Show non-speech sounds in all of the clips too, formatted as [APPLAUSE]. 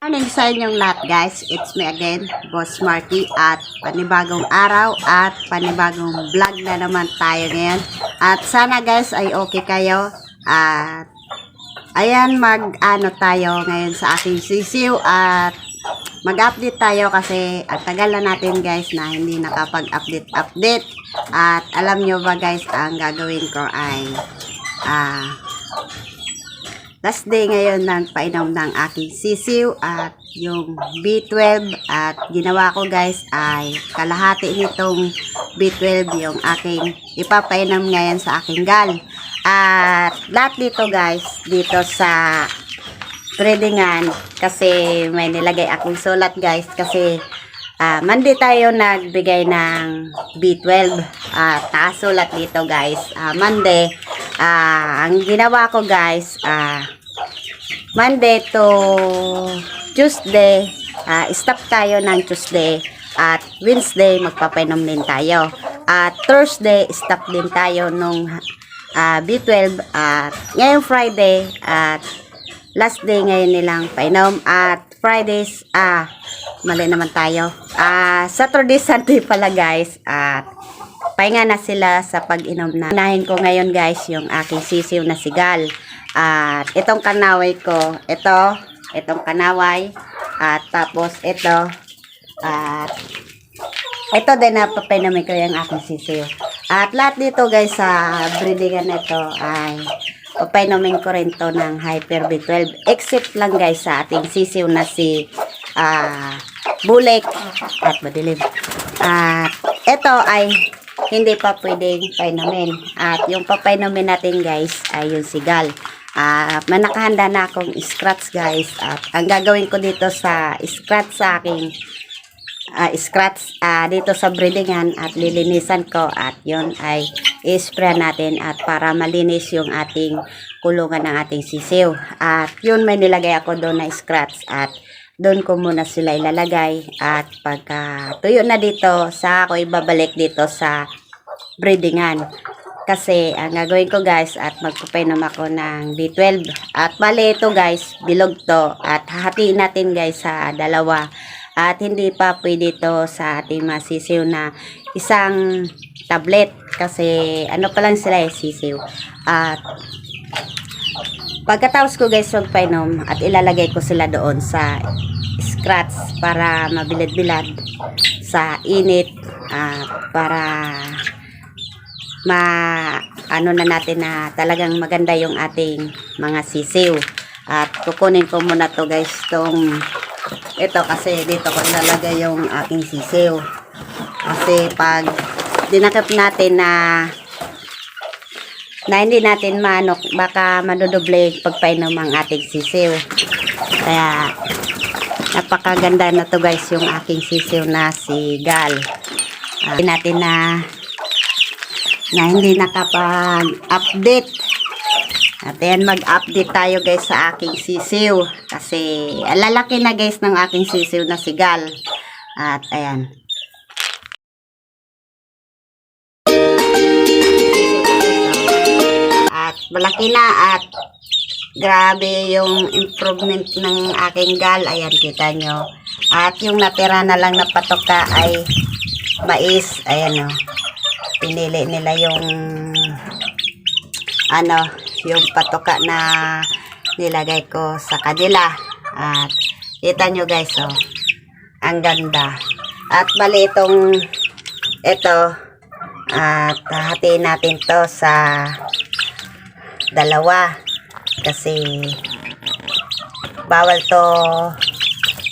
Morning sa inyong lahat guys. It's me again, Boss Marky at panibagong araw at panibagong vlog na naman tayo ngayon. At sana guys ay okay kayo at ayan mag ano tayo ngayon sa aking sisiw at mag-update tayo kasi at tagal na natin guys na hindi nakapag-update update at alam nyo ba guys ang gagawin ko ay ah last day ngayon ng painom ng aking sisiw at yung B12 at ginawa ko guys ay kalahati nitong B12 yung aking ipapainom ngayon sa aking gal. At lahat dito guys dito sa tradingan kasi may nilagay akong sulat guys kasi ah Monday tayo nagbigay ng B12 at nakasulat dito guys ah Monday ah ang ginawa ko guys ah Monday to Tuesday ah stop tayo ng Tuesday at Wednesday magpapainom din tayo. At Thursday stop din tayo nung ah, B12 at ngayong Friday at last day ngayon nilang painom. At Fridays ah mali naman tayo. Ah Saturday [LAUGHS] Sunday pala guys. At pahinga na sila sa pag-inom na unahin ko ngayon guys yung aking sisiw na sigal at itong kanaway ko ito itong kanaway at tapos ito at ito din na papainumin ko yung aking sisiw. At lahat dito guys sa breedingan nito ay papainumin ko rin to ng Hyper B12. Except lang guys sa ating sisiw na si ah Bulek at Madilim. At ito ay hindi pa pwedeng painumin. At yung papainumin natin guys ay yung sigal. Ah, manakahanda na akong scratch guys. At ang gagawin ko dito sa scratch sa aking ah, scratch ah, dito sa breedingan at lilinisan ko at yon ay i-spray natin at para malinis yung ating kulungan ng ating sisiw. At yun may nilagay ako doon na scratch at doon ko muna sila ilalagay at pagka tuyo na dito sa ako ibabalik dito sa breedingan. Kasi ang gagawin ko guys at magpapainom ako ng B12 at bali ito guys bilog to. At hahatiin natin guys sa dalawa. At hindi pa pwede to sa ating masisiw na isang tablet. Kasi ano pa lang sila eh sisiw. At pagkatapos ko guys magpainom at ilalagay ko sila doon sa scratch para mabilad-bilad sa init at para ma ano na natin na talagang maganda yung ating mga sisiw. At kukunin ko muna to guys tong ito kasi dito ko ilalagay yung aking sisiw. Kasi pag dinakip natin na na hindi natin manok baka madudoble pagpainom ang ating sisiw. Kaya napakaganda na to guys yung aking sisiw na si Gal Ah, natin na na hindi nakapag-update. At ayan, mag-update tayo guys sa aking sisiw. Kasi alalaki na guys ng aking sisiw na sigal. At ayan. At malaki na at grabe yung improvement ng aking gal. Ayan, kita nyo. At yung natira na lang na patoka ay mais. Ayan o pinili nila yung ano, yung patoka na nilagay ko sa kanila. At kita nyo guys, oh, ang ganda. At bali itong ito, at hatiin natin to sa dalawa. Kasi bawal to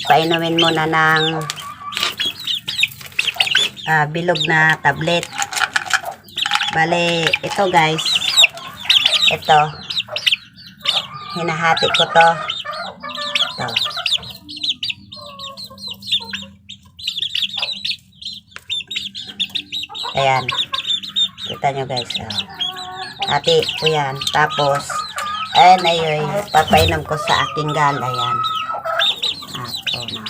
painumin muna ng ah, bilog na tablet. Bale, ito guys. Ito. Hinahati ko to. Ito. Ayan. Kita nyo guys. Oh. Hati ko yan. Tapos, ayan ayun. Papainom ko sa aking gal. Ayan. Ako na.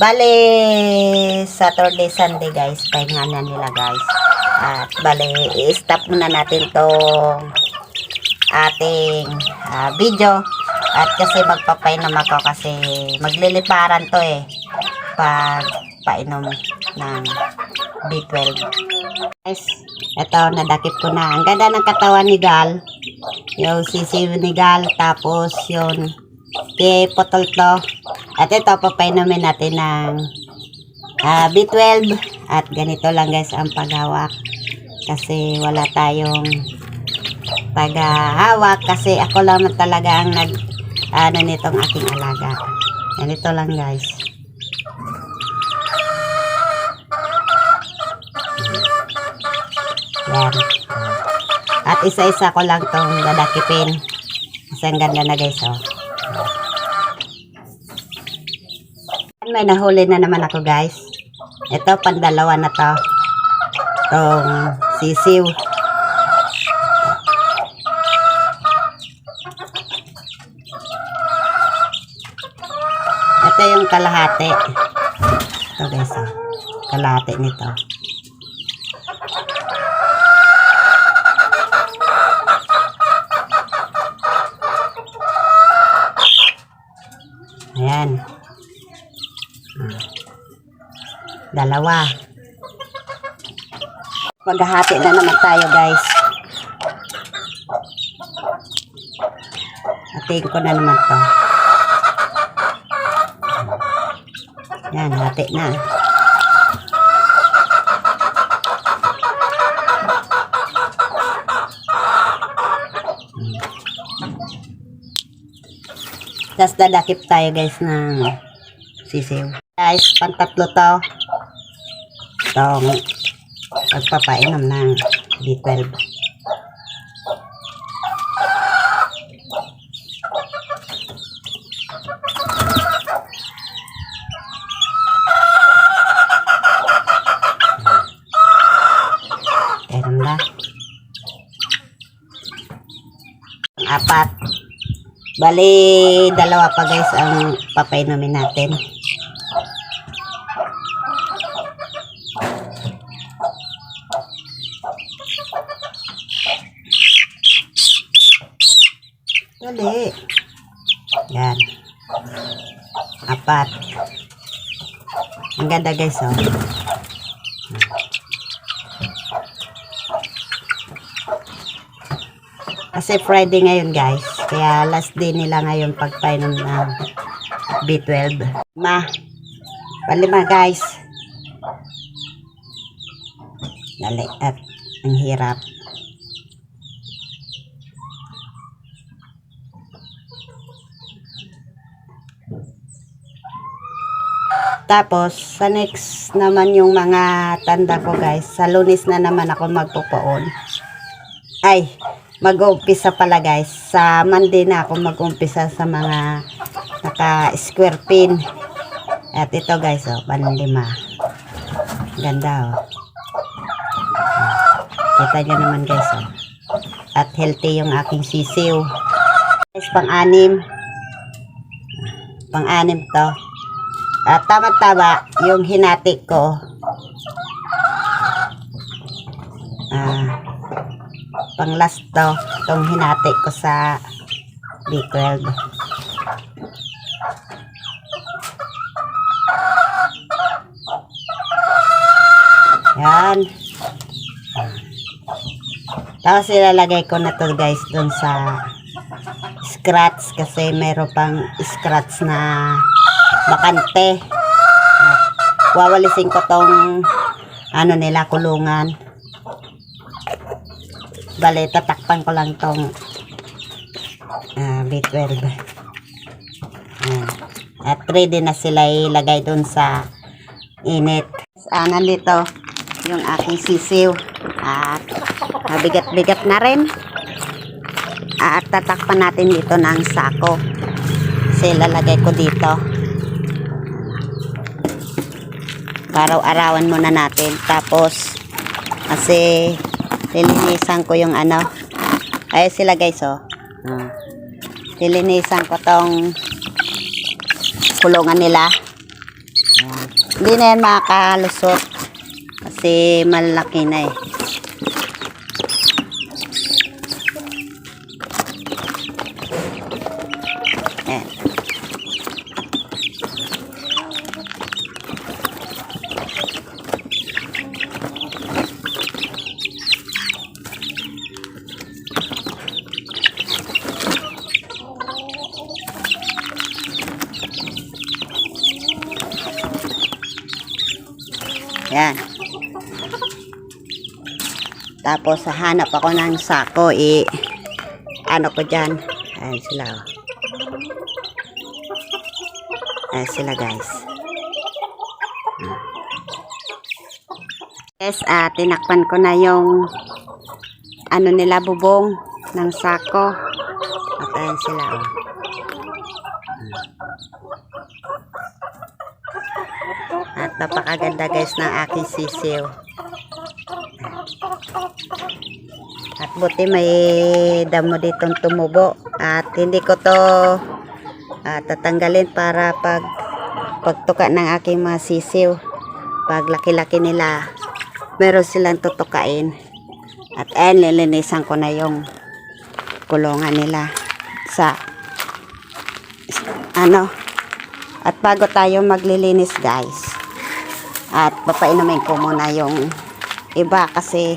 Bale, Saturday, Sunday guys. Pahinga na nila guys. At bale, i-stop muna natin tong ating ah, video. At kasi magpapainom ako kasi magliliparan to eh. Pag painom ng B12. Guys, ito, nadakip ko na. Ang ganda ng katawan ni Gal. Yung sisiw ni Gal. Tapos yung kay Potol to. At ito, papainumin natin ng ah, B12. At ganito lang guys ang paghawak. Kasi wala tayong paghahawak. Kasi ako lang talaga ang nag ano nitong aking alaga. Ganito lang guys. Yan. At isa-isa ko lang tong dadakipin. Kasi ang ganda na guys, oh. May nahuli na naman ako guys. Ito, pandalawa na to. Tong sisiw. Ito yung kalahati. Ito guys, oh. Kalahati nito. Ayan. Hmm. Dalawa. Maghahati na naman tayo, guys. Hatiin ko na naman to. Yan, hati na. Tapos dadakip tayo guys ng sisiw. Guys, pantatlo to. Itong pagpapainom ng B12. Ganun na. Apat. Bali, dalawa pa guys ang papainumin natin. Dali. Yan. Apat. Ang ganda guys, oh. Kasi Friday ngayon guys. Kaya last day nila ngayon pagpainom ng B12. Ma. Palima guys. Dali at ang hirap. Tapos, sa next naman yung mga tanda ko guys, sa lunes na naman ako magpupoon. Ay, mag-uumpisa pala guys. Sa Monday na ako mag-uumpisa sa mga naka-square pin. At ito guys, oh, panlima. Ganda oh. Kita nyo naman guys oh. At healthy yung aking sisiw. Guys, pang-anim. Pang-anim to. At tama-tama, yung hinati ko. Ah, pang last to, itong hinati ko sa B12. Yan. Tapos ilalagay ko na to guys dun sa scratch kasi meron pang scratch na bakante. Wawalisin ko tong ano nila kulungan. Bale, tatakpan ko lang tong ah, B12. Ayan. At ready na sila ilagay dun sa init. Ah, nandito yung aking sisiw. At mabigat-bigat na rin. At tatakpan natin dito ng sako. Kasi lalagay ko dito. Araw-arawan muna natin. Tapos, kasi lilinisan ko yung ano. Ay sila guys oh. Ah. Lilinisan ko tong kulungan nila. Ayan. Hindi na yan makakalusot. Kasi malaki na eh. Yan. Tapos, hanap ako ng sako. I, ano ko dyan. Ayan sila. Oh. Ayan sila, guys. Guys, ah, tinakpan ko na yung ano nila bubong ng sako. At ayan sila. Oh. At napakaganda guys ng aking sisiw. Buti may damo ditong tumubo. At hindi ko to ah, tatanggalin para pag pagtuka ng aking mga sisiw. Pag laki-laki nila, meron silang tutukain. At ayan, lilinisan ko na yung kulungan nila sa ano at bago tayo maglilinis guys at papainumin ko muna yung iba kasi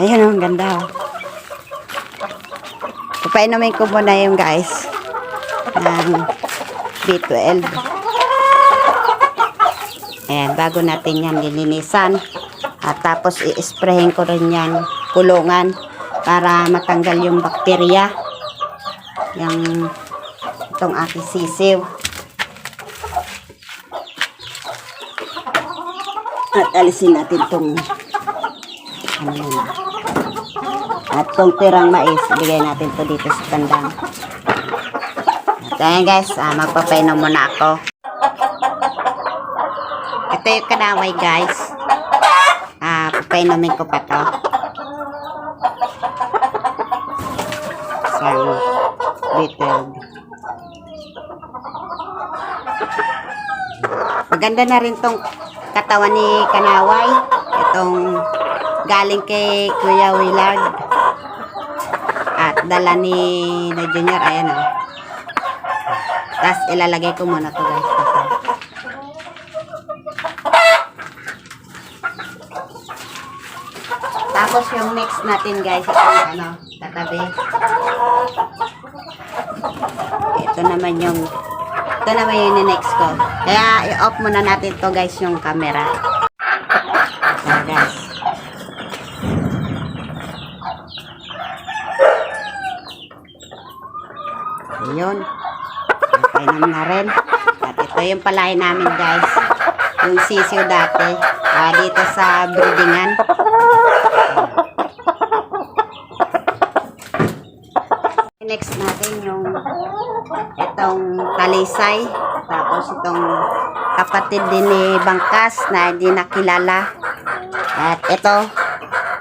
ayun oh, ang ganda oh. papainumin ko muna yung guys ng B12 ayan bago natin yan lilinisan. At tapos i-sprayin ko rin yan kulungan para matanggal yung bakterya yung itong aking sisiw. At alisin natin itong ano yun at itong tirang mais ibigay natin to dito sa tandang. At ayan guys ah, magpapainom muna ako. Ito yung kanaway guys. Ah, papainumin ko pa to. Isang little maganda na rin tong katawan ni Kanaway. Itong galing kay Kuya Willard. At dala ni na Junior. Ayan o. Tapos ilalagay ko muna to guys. Tapos yung next natin guys, itong ano, tatabi. Ito naman yung ito naman yung next ko. Kaya i-off muna natin to guys yung camera. So guys. Ayun. Kainan na rin. At ito yung palain namin guys. Yung sisiw dati. Ah, dito sa breedingan. Next natin yung itong talisay. Tapos itong kapatid din ni Bangkas na hindi nakilala. At ito,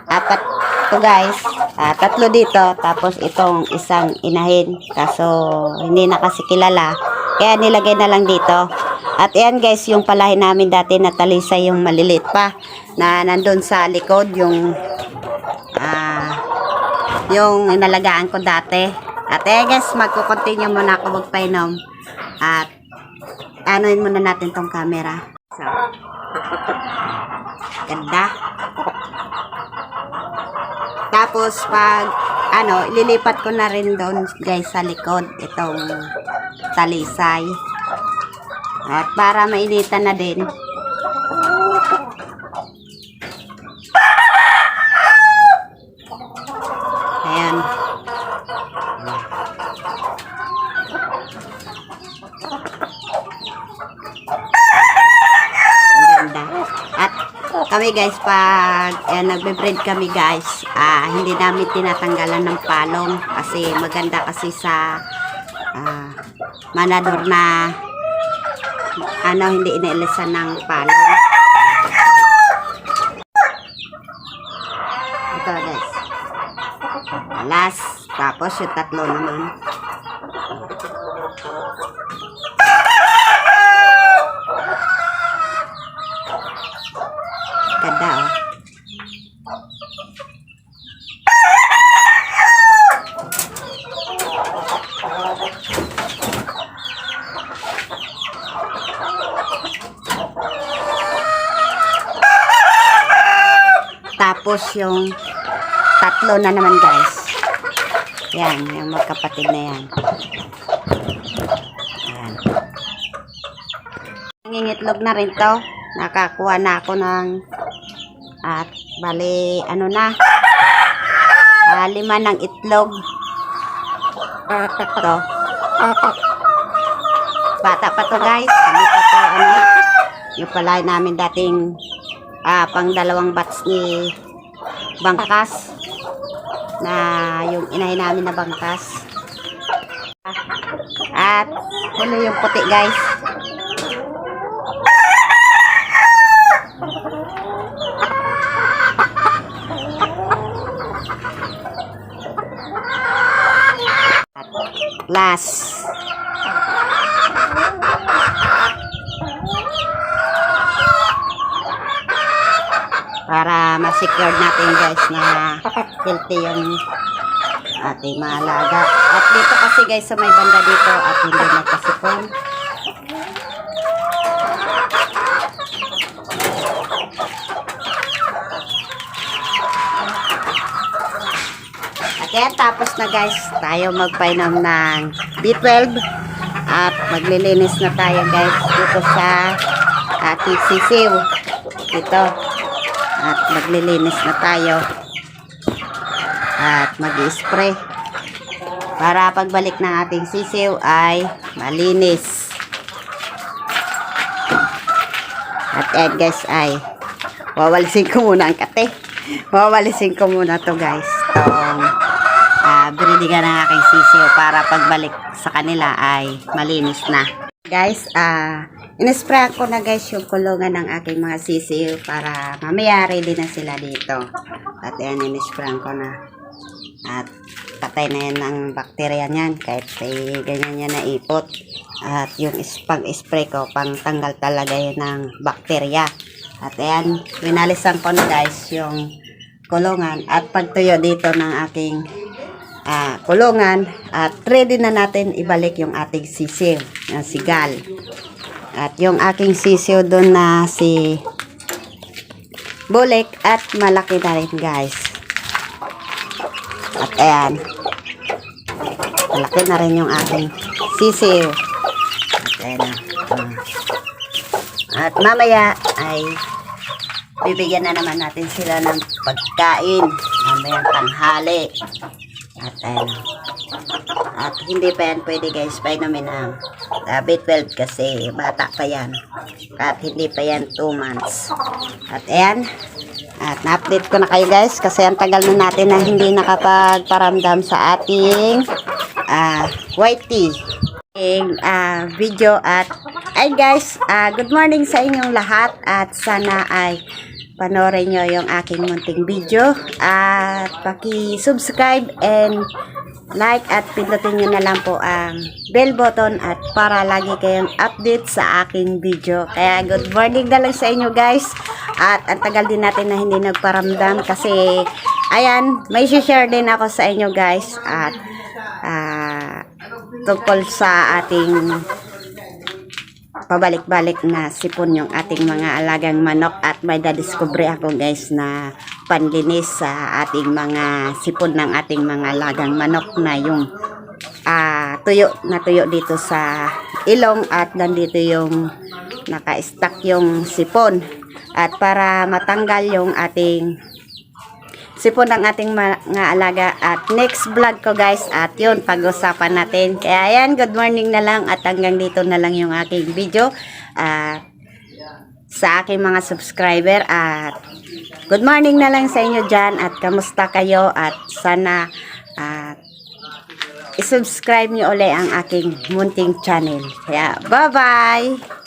apat to guys. Ah, tatlo dito. Tapos itong isang inahin. Kaso hindi na kasi kilala. Kaya nilagay na lang dito. At yan guys, yung palahin namin dati na talisay yung malilit pa. Na nandun sa likod yung ah, yung inalagaan ko dati. At eh guys, magko-continue muna ako magpainom. At anuin muna natin tong camera. So, ganda. Tapos pag ano, ililipat ko na rin doon guys sa likod itong talisay. At para mainitan na din. Ayan. Ang ganda. At kami guys, pag eh, nagbe-breed kami guys, ah, hindi namin tinatanggalan ng palong kasi maganda kasi sa ah, manador na ano, hindi inailisan ng palong. Ito guys. Alas. Tapos yung tatlo naman. Ganda oh. Tapos yung tatlo na naman guys. Yan, yung magkapatid na yan. Yan. Nangingitlog na rin to. nakakuha na ako ng at bali ano na ah, lima ng itlog to bata pa to guys hindi pa to ano yung palay namin dating ah, pang dalawang batch ni bangkas na yung inahin namin na bangkas. At ano yung puti guys. Last ma-secure natin guys na healthy yung ating mga. At dito kasi guys sa may banda dito at hindi nagkasipon. At yan, tapos na guys, tayo magpainom ng B12 at maglilinis na tayo guys dito sa ating sisiw. Dito. At maglilinis na tayo. At mag-spray. Para pagbalik ng ating sisiw ay malinis. At yan guys ay wawalisin ko muna ang kate. Wawalisin ko muna to guys. Tong uh, breedingan ng aking sisiw para pagbalik sa kanila ay malinis na. Guys, ah Inisprayan ko na guys yung kulungan ng aking mga sisiw para mamaya ready na sila dito. At yan, inisprayan ko na. At patay na yan ng bakterya niyan kahit eh, ganyan yan na ipot. At yung is, pang-spray ko, pang tanggal talaga yan ng bakterya. At ayan, winalisan ko na guys yung kulungan at pagtuyo dito ng aking ah, kulungan at ready na natin ibalik yung ating sisiw, yung sigal. At yung aking sisiw doon na si Bulik at malaki na rin guys. At ayan. Malaki na rin yung aking sisiw. At ayan. At mamaya ay bibigyan na naman natin sila ng pagkain. Mamayang tanghali. At ayan na. At hindi pa yan pwede guys. Painumin ang uh, B12 kasi. Bata pa yan. At hindi pa yan 2 months. At ayan. At na-update ko na kayo guys. Kasi ang tagal na natin na hindi nakapagparamdam sa ating uh, white tea. Ating ah, video. At ay guys, ah, good morning sa inyong lahat. At sana ay panoorin nyo yung aking munting video. At paki-subscribe and like at pindutin nyo na lang po ang bell button at para lagi kayong update sa aking video. Kaya good morning na lang sa inyo guys at ang tagal din natin na hindi nagparamdam kasi ayan, may share din ako sa inyo guys at ah, tungkol sa ating pabalik-balik na sipon yung ating mga alagang manok at may dadiscovery ako guys na panlinis sa ating mga sipon ng ating mga alagang manok na yung ah, tuyo na tuyo dito sa ilong at nandito yung naka-stack yung sipon. At para matanggal yung ating sipon ng ating mga alaga. At next vlog ko guys. At yun pag-usapan natin. Kaya ayan good morning na lang. At hanggang dito na lang yung aking video. At sa aking mga subscriber at good morning na lang sa inyo dyan at kamusta kayo? At sana at isubscribe nyo ulit ang aking munting channel. Kaya bye bye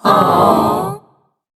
Aww.